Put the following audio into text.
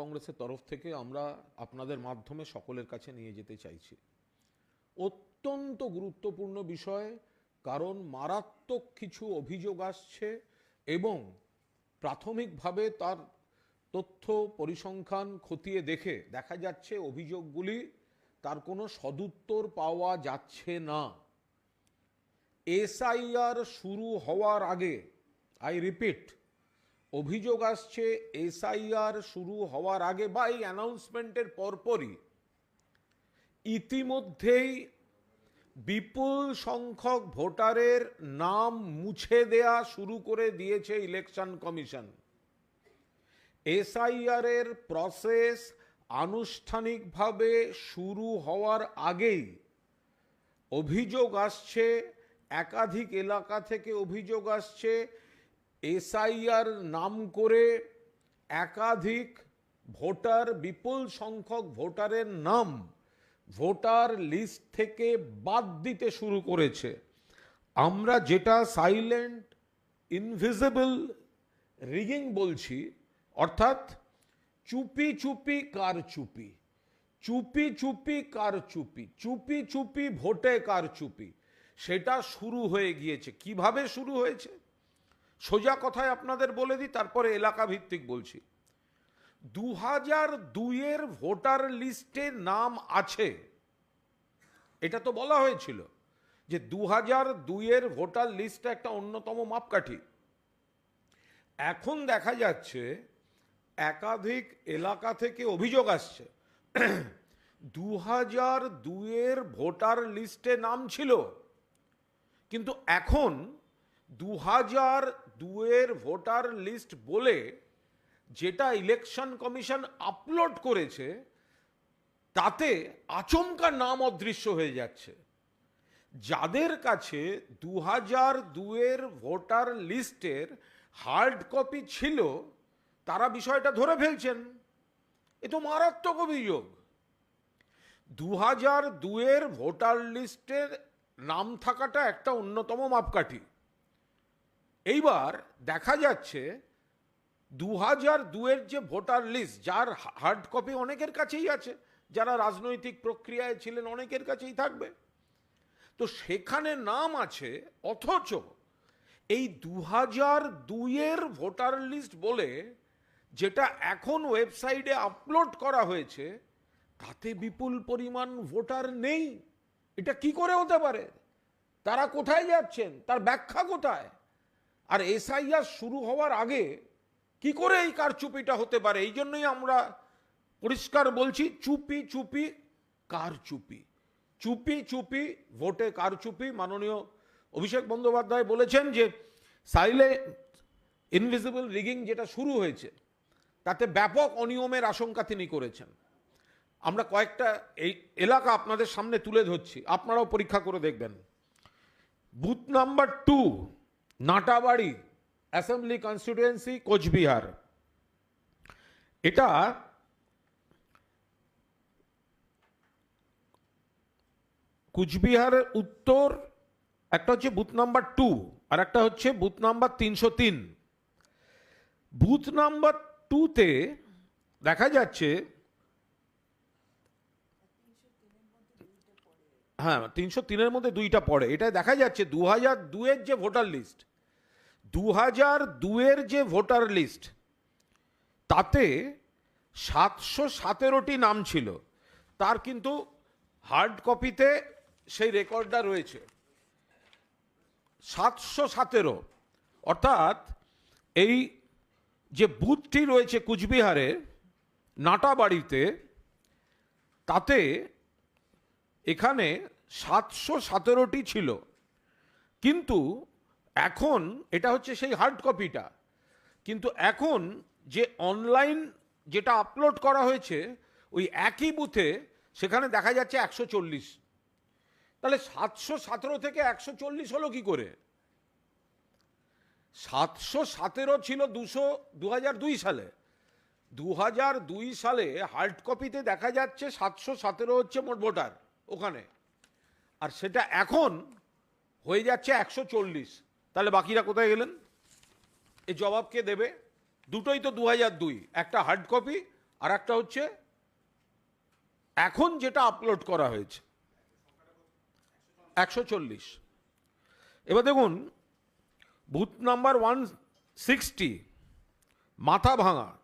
কংগ্রেসের তরফ থেকে আমরা আপনাদের মাধ্যমে সকলের কাছে নিয়ে যেতে চাইছি। অত্যন্ত গুরুত্বপূর্ণ বিষয়, কারণ মারাত্মক কিছু অভিযোগ আসছে এবং প্রাথমিকভাবে তার তথ্য পরিসংখ্যান খতিয়ে দেখে দেখা যাচ্ছে অভিযোগগুলি তার কোনো সদুত্তর পাওয়া যাচ্ছে না। এসআইআর শুরু হওয়ার আগে আই রিপিট অভিযোগ আসছে, এসআইআর শুরু হওয়ার আগে বা এই অ্যানাউন্সমেন্টের পরপরই। ইতিমধ্যেই বিপুল সংখ্যক ভোটারের নাম মুছে দেয়া শুরু করে দিয়েছে ইলেকশন কমিশন। এসআইআর এর প্রসেস আনুষ্ঠানিকভাবে শুরু হওয়ার আগেই অভিযোগ আসছে, একাধিক এলাকা থেকে অভিযোগ আসছে এসআইআর নাম করে একাধিক ভোটার, বিপুল সংখ্যক ভোটারের নাম ভোটার লিস্ট থেকে বাদ দিতে শুরু করেছে। আমরা যেটা সাইলেন্ট ইনভিজিবল রিগিং বলছি, অর্থাৎ চুপি চুপি কার চুপি চুপি চুপি কার চুপি চুপি চুপি ভোটে কার চুপি, সেটা শুরু হয়ে গিয়েছে। কীভাবে শুরু হয়েছে? সোজা কথায় আপনাদের বলে দিই, তারপরে এলাকা ভিত্তিক বলছি। দু হাজার দুইয়ের ভোটার লিস্টে নাম আছে। এটা তো বলা হয়েছিল যে দু হাজার দুইয়ের ভোটার লিস্টটা একটা অন্যতম মাপকাঠি। এখন দেখা যাচ্ছে একাধিক এলাকা থেকে অভিযোগ আসছে। দু হাজার দুইয়ের ভোটার লিস্টে নাম ছিল। কিন্তু এখন দু হাজার দুয়ের ভোটার লিস্ট বলে যেটা ইলেকশন কমিশন আপলোড করেছে, তাতে আচমকা নাম অদৃশ্য হয়ে যাচ্ছে। যাদের কাছে দু হাজার দুয়ের ভোটার লিস্টের হার্ড কপি ছিল, তারা বিষয়টা ধরে ফেলছেন। এ তো মারাত্মক অভিযোগ। দু হাজার দুয়ের ভোটার লিস্টের নাম থাকাটা একটা অন্যতম মাপকাঠি। এইবার দেখা যাচ্ছে দু হাজার দুয়ের যে ভোটার লিস্ট, যার হার্ড কপি অনেকের কাছেই আছে, যারা রাজনৈতিক প্রক্রিয়ায় ছিলেন অনেকের কাছেই থাকবে। তো সেখানে নাম আছে, অথচ এই দু হাজার দুইয়ের ভোটার লিস্ট বলে যেটা এখন ওয়েবসাইটে আপলোড করা হয়েছে, তাতে বিপুল পরিমাণ ভোটার নেই। এটা কি করে হতে পারে? তারা কোথায় যাচ্ছেন? তার ব্যাখ্যা কোথায়? আর এসআইআর শুরু হওয়ার আগে কি করে এই কারচুপিটা হতে পারে? এই জন্যই আমরা পরিষ্কার বলছি, চুপি চুপি, কারচুপি। চুপি চুপি, ভোটে কারচুপি। মাননীয় অভিষেক বন্দ্যোপাধ্যায় বলেছেন যে সাইলে ইনভিজিবল রিগিং যেটা শুরু হয়েছে, তাতে ব্যাপক অনিয়মের আশঙ্কা তিনি করেছেন। আমরা কয়েকটা এই এলাকা আপনাদের সামনে তুলে ধরছি, আপনারাও পরীক্ষা করে দেখবেন। Booth number two Natabari assembly constituency Coochbehar. এটা কুচবিহারের উত্তর, একটা হচ্ছে বুথ নাম্বার টু, আর একটা হচ্ছে বুথ নাম্বার তিনশো তিন। বুথ নাম্বার টুতে দেখা যাচ্ছে হ্যাঁ তিনশো তিনের মধ্যে দুইটা পড়ে। এটা দেখা যাচ্ছে দু হাজার দুয়ের যে ভোটার লিস্ট দু হাজার দুয়ের যে ভোটার লিস্ট, তাতে সাতশো সতেরোটি নাম ছিল। তার কিন্তু হার্ড কপিতে সেই রেকর্ডটা রয়েছে। সাতশো সতেরো। অর্থাৎ এই যে বুথটি রয়েছে কুচবিহারে নাটাবাড়িতে তাতে এখানে সাতশো সতেরোটি ছিল। কিন্তু এখন এটা হচ্ছে সেই হার্ড কপিটা কিন্তু এখন যে অনলাইন যেটা আপলোড করা হয়েছে, ওই একই বুথে সেখানে দেখা যাচ্ছে একশো চল্লিশ। তাহলে সাতশো সতেরো থেকে একশো চল্লিশ হলো কি করে? সাতশো সতেরো ছিল দুশো দু দুই সালে। দু দুই সালে হার্ড কপিতে দেখা যাচ্ছে সাতশো সতেরো হচ্ছে মোট ভোটার ওখানে। আর সেটা এখন হয়ে যাচ্ছে একশো চল্লিশ। তাহলে বাকিরা কোথায় গেলেন? এই জবাব কে দেবে? দুটোই তো দু দুই, একটা হার্ড কপি আর একটা হচ্ছে এখন যেটা আপলোড করা হয়েছে। একশো চল্লিশ। এবার দেখুন বুথ নাম্বার ওয়ান সিক্সটি মাথা ভাঙা।